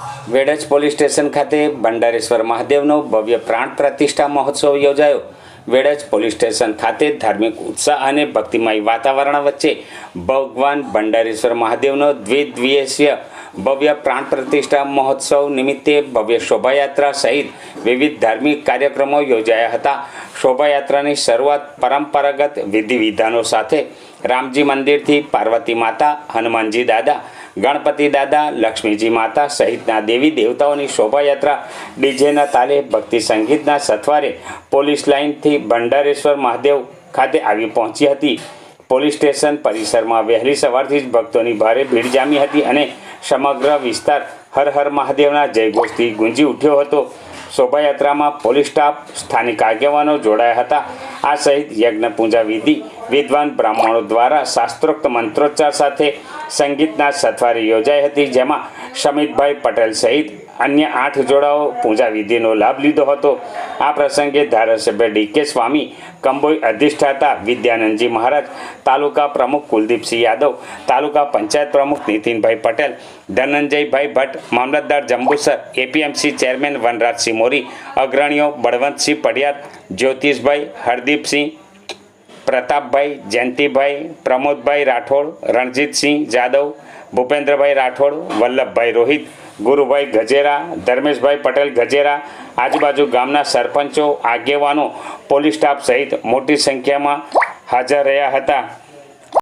Vadaj police station ખાતે ભંડારેશ્વર મહાદેવનો ભવ્ય પ્રાણ પ્રતિષ્ઠા મહોત્સવ યોજાયો. વેડજ પોલીસ સ્ટેશન ખાતે ધાર્મિક ઉત્સાહ અને ભક્તિમય વાતાવરણ વચ્ચે ભગવાન ભંડારેશ્વર મહાદેવનો દ્વિદિવસીય ભવ્ય પ્રાણ પ્રતિષ્ઠા મહોત્સવ નિમિત્તે ભવ્ય શોભાયાત્રા સહિત વિવિધ ધાર્મિક કાર્યક્રમો યોજાયા હતા. શોભાયાત્રાની શરૂઆત પરંપરાગત વિધિ વિધાનો સાથે રામજી મંદિરથી પાર્વતી માતા, હનુમાનજી દાદા ગણપતિ દાદા, લક્ષ્મીજી માતા સહિતના દેવી દેવતાઓની શોભાયાત્રા ડીજેના તાલે ભક્તિ સંગીતના સથવારે પોલીસ લાઇનથી ભંડારેશ્વર મહાદેવ ખાતે આવી પહોંચી હતી. પોલીસ સ્ટેશન પરિસરમાં વહેલી સવારથી જ ભક્તોની ભારે ભીડ જામી હતી અને સમગ્ર વિસ્તાર હર હર મહાદેવના જયઘોષથી ગુંજી ઉઠ્યો હતો. શોભાયાત્રામાં પોલીસ સ્ટાફ, સ્થાનિક આગેવાનો જોડાયા હતા. આ સહિત યજ્ઞ પૂજા વિધિ વિદ્વાન બ્રાહ્મણો દ્વારા શાસ્ત્રોક્ત મંત્રોચ્ચાર સાથે સંગીતના સથવારી યોજાઈ હતી, જેમાં શમિતભાઈ પટેલ સહિત અન્ય આઠ જોડાઓ પૂજા વિધિનો લાભ લીધો હતો. આ પ્રસંગે ધારાસભ્ય ડી કે સ્વામી, કંબોઈ અધિષ્ઠાતા વિદ્યાનંદજી મહારાજ, તાલુકા પ્રમુખ કુલદીપસિંહ યાદવ, તાલુકા પંચાયત પ્રમુખ નીતિનભાઈ પટેલ, ધનંજયભાઈ ભટ્ટ, મામલતદાર જંબુસર, એપીએમસી ચેરમેન વનરાજસિંહ મોરી, અગ્રણીઓ બળવંતસિંહ પડિયાર જ્યોતિષભાઈ હરદીપસિંહ પ્રતાપભાઈ, જયંતિભાઈ, પ્રમોદભાઈ રાઠોડ, રણજીતસિંહ જાદવ, ભૂપેન્દ્રભાઈ રાઠોડ, વલ્લભભાઈ રોહિત, ગુરુભાઈ ગજેરા, ધર્મેશભાઈ પટેલ ગજેરા, આજુબાજુ ગામના સરપંચો, આગેવાનો, પોલીસ સ્ટાફ સહિત મોટી સંખ્યામાં હાજર રહ્યા હતા.